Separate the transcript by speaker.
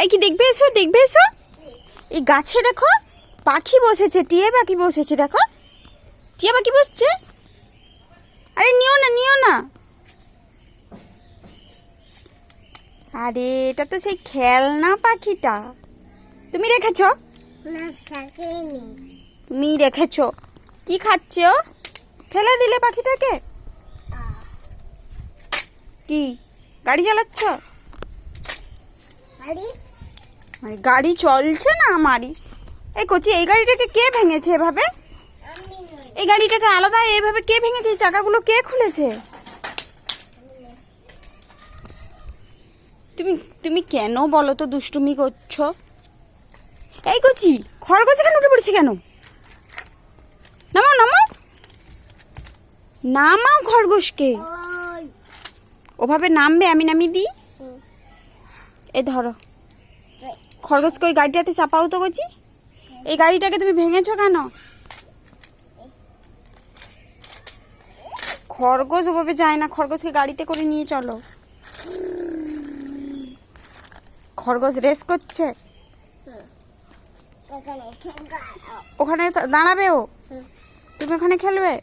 Speaker 1: এই কি দেখবে এসো দেখবে এসো। এই গাছে দেখো পাখি বসেছে টিয়ে পাখি বসেছে দেখো। টিয়া পাখি বসছে? আরে নিও না নিও না। আরে এটা তো সেই খেলনা পাখিটা। তুমি রেখেছ? তুমি রেখেছ। কি খাচ্ছে? ও ফেলে দিলে পাখিটাকে? কি গাড়ি চালাচ্ছ? গাড়ি? চলছে না আমারই। এই কচি এই গাড়িটাকে কে ভেঙেছে এভাবে? এই গাড়িটাকে আলাদা এইভাবে কে ভেঙেছে? এই চাকাগুলো কে খুলেছে? তুমি তুমি কেন বলো তো দুষ্টুমি করছ? এই কচি খরগোশ এখানে উঠে পড়ছে কেন? নামাও নামাও। নামাও খরগোশকে। ওভাবে নামবে আমি নামিয়ে দিই। এই ধরো। খরগোশকে ওই গাড়িটাতে চাপাও তো কচি এই গাড়িটাকে তুমি ভেঙেছো কেন? খরগোশ ওভাবে যায় না, খরগোশকে গাড়িতে করে নিয়ে চলো। খরগোশ রেস করছে। ওখানে দাঁড়াবে ও? তুমি ওখানে খেলবে?